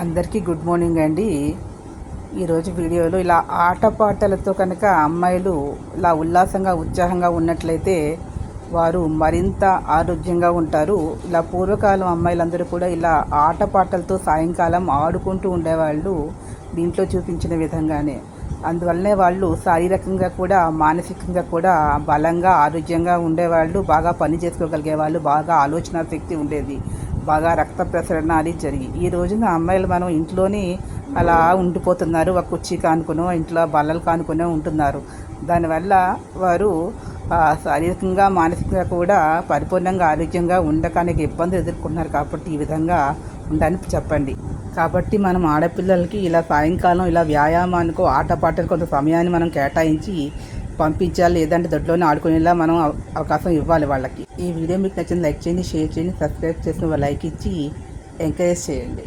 అందరికీ good morning అండి. ఈరోజు వీడియోలో ఇలా ఆటపాటలతో కనుక అమ్మాయిలు ఇలా ఉల్లాసంగా ఉత్సాహంగా ఉన్నట్లయితే వారు మరింత ఆరోగ్యంగా ఉంటారు. ఇలా పూర్వకాలం అమ్మాయిలందరూ కూడా ఇలా ఆటపాటలతో సాయంకాలం ఆడుకుంటూ ఉండేవాళ్ళు దీంట్లో చూపించిన విధంగానే. అందువల్లనే వాళ్ళు శారీరకంగా కూడా మానసికంగా కూడా బలంగా ఆరోగ్యంగా ఉండేవాళ్ళు బాగా పని చేసుకోగలిగే వాళ్ళు బాగా ఆలోచన శక్తి ఉండేది. బాగా రక్త ప్రసరణ అది జరిగి ఈ రోజున అమ్మాయిలు మనం ఇంట్లోనే అలా ఉండిపోతున్నారు. ఒక కుర్చీ కానుకునో ఇంట్లో బల్లలు కానుకునే ఉంటున్నారు. దానివల్ల వారు శారీరకంగా మానసికంగా కూడా పరిపూర్ణంగా ఆరోగ్యంగా ఉండకానికి ఇబ్బందులు ఎదుర్కొంటున్నారు కాబట్టి ఈ విధంగా ఉండని చెప్పండి. కాబట్టి మనం ఆడపిల్లలకి ఇలా సాయంకాలం ఇలా వ్యాయామానికి ఆటపాటలు కొంత సమయాన్ని మనం కేటాయించి పంపించాలి లేదంటే దొడ్లోనే ఆడుకునేలా మనం అవకాశం ఇవ్వాలి వాళ్ళకి. ఈ వీడియో మీకు నచ్చింది లైక్ చేయండి షేర్ చేయండి సబ్స్క్రైబ్ చేసిన లైక్ ఇచ్చి ఎంకరేజ్ చేయండి.